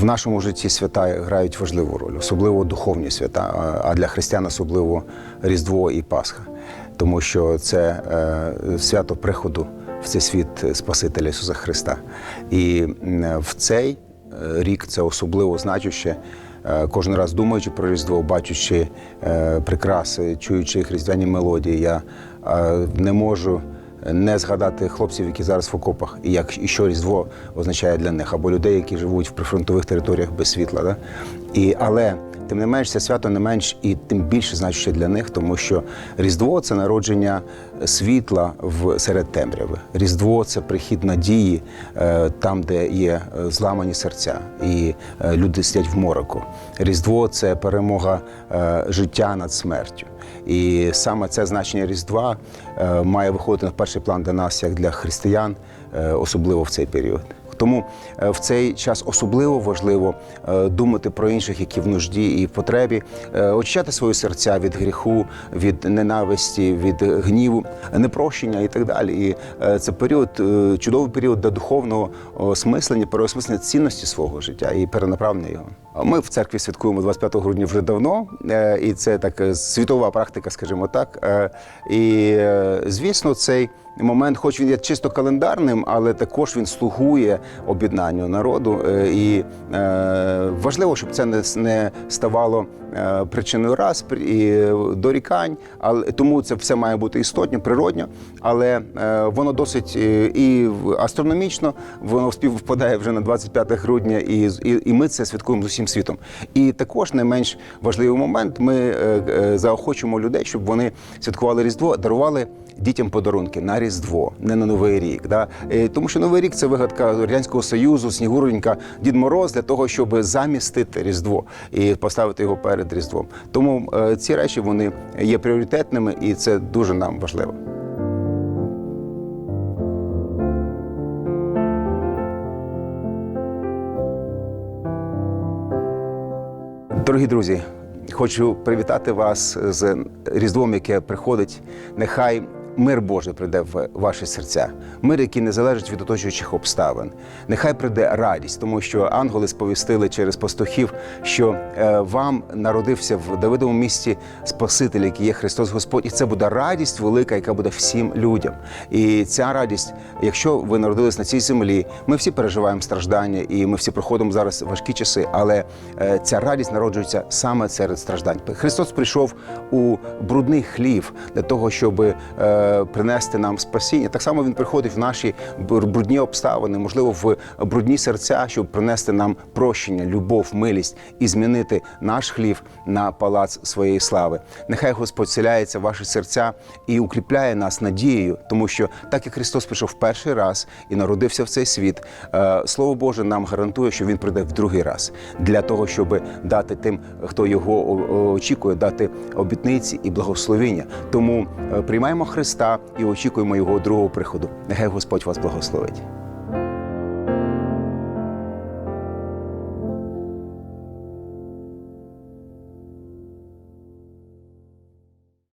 В нашому житті свята грають важливу роль, особливо духовні свята, а- для християн особливо Різдво і Пасха, тому що це е, свято приходу в цей світ Спасителя Ісуса Христа. І в цей е, рік це особливо значуще. Е, Кожен раз думаючи про Різдво, бачучи прикраси, чуючи їх різдвяні мелодії, я не можу не згадати хлопців, які зараз в окопах, і як і що Різдво означає для них, або людей, які живуть в прифронтових територіях без світла. Да? І, але тим не менш, це свято не менш і тим більше значуще для них, тому що Різдво це народження світла в серед темряви. Різдво це прихід надії е, там, де є е, зламані серця, і е, люди сидять в мороку. Різдво це перемога життя над смертю. І саме це значення Різдва має виходити на перший план для нас, як для християн, особливо в цей період. Тому е, в цей час особливо важливо е, думати про інших, які в нужді і в потребі, е, очищати свої серця від гріху, від ненависті, від гніву, непрощення і так далі. І це період, чудовий період для духовного осмислення, переосмислення цінності свого життя і перенаправлення його. Ми в церкві святкуємо 25 грудня вже давно, е, і це так е, світова практика, скажімо так. Е, І звісно, цей момент, хоч він є чисто календарним, але також він слугує об'єднанню народу. І важливо, щоб це не, ставало причиною раз і дорікань, але тому це все має бути істотньо, природньо, але е, воно досить е, і астрономічно, воно співпадає вже на 25 грудня, і, і, ми це святкуємо з усім світом. І також не менш важливий момент. Ми е, е, заохочуємо людей, щоб вони святкували Різдво, дарували. Дітям подарунки на Різдво, не на Новий рік. Да? Е, Тому що Новий рік це вигадка Радянського Союзу, Снігуренька, Дід Мороз для того, щоб замістити Різдво і поставити його перед Різдвом. Тому е, ці речі вони є пріоритетними, і це дуже нам важливо. Дорогі друзі, хочу привітати вас з Різдвом, яке приходить. Нехай мир Божий прийде в ваші серця, мир, який не залежить від оточуючих обставин. Нехай прийде радість, тому що ангели сповістили через пастухів, що е, вам народився в Давидовому місті Спаситель, який є Христос Господь, і це буде радість велика, яка буде всім людям. І ця радість, якщо ви народились на цій землі, ми всі переживаємо страждання, і ми всі проходимо зараз важкі часи, але е, ця радість народжується саме серед страждань. Христос прийшов у брудний хлів для того, щоб е, принести нам спасіння. Так само він приходить в наші бр- брудні обставини, можливо, в брудні серця, щоб принести нам прощення, любов, милість і змінити наш хлів на палац своєї слави. Нехай Господь селяється в ваші серця і укріпляє нас надією, тому що так як Христос прийшов перший раз і народився в цей світ, е, Слово Боже нам гарантує, що Він прийде в другий раз для того, щоб дати тим, хто його очікує, дати обітниці і благословення. Тому е, приймаємо Христа і очікуємо Його другого приходу. Нехай Господь вас благословить.